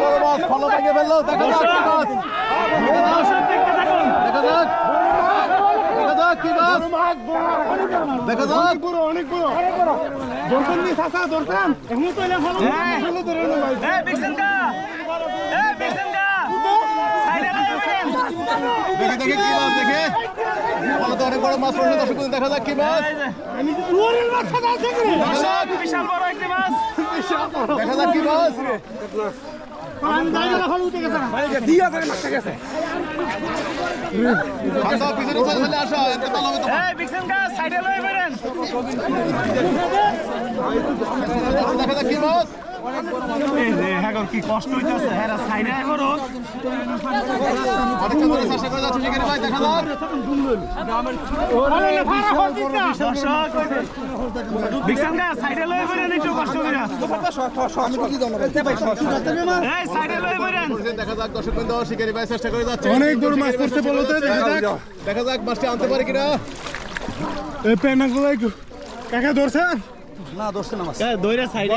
বড় ফলো ভেঙে ফেলল দেখা যাক দেখা যাক দেখা যাক যাক অনেক বড় দর্শন নিয়ে চাচা দর্শন এখনও তো এলে ভালো ভালো ধরে না ভাই এই বিক্সেনকা এই দেখে দেখে কি মাছ দেখে। তো অনেক বড় মাছ পড়ছে দর্শক দেখা যাক কি মাছ। বিশাল বড় একটি মাছ। দেখা যাক কি মাছ। দেখা যাক কি মাছ। কি কষ্ট হইতাছে? হ্যাঁ সাইডে করে দেখা দেখা অনেক বড় মাছ পড়ছে বলতে দেখা যাক। মাছটা আনতে পারে কিনা। এই পেনাগুলো একটু কাকা ধরছেন দইরা সাইডে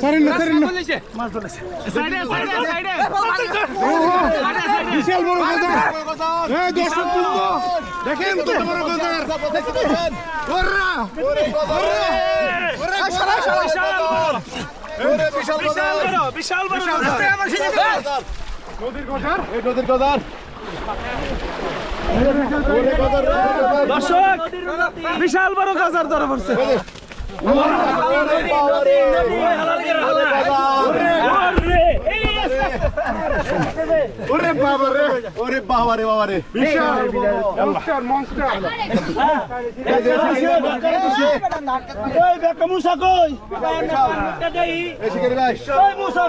সারেন না সারেন না সাইডে সাইডে সাইডে বিশাল বড় গজার। এই দর্শক বৃন্দ, দেখেন তো। বড় গজার দেখতে পাচ্ছেন? ওরা ওরে গজার রে। বিশাল বড় বিশাল বড় বিশাল বড় নদীর গজার? এই নদীর গজার। দর্শক বিশাল বড় গাজার ধরা পড়ছে ওরে বাবা রে। ওরে বাবা রে বাবা রে বিশাল মনস্টার মনস্টার এই বেকা মুসা কই এই শিকারি ভাই। এই মুসা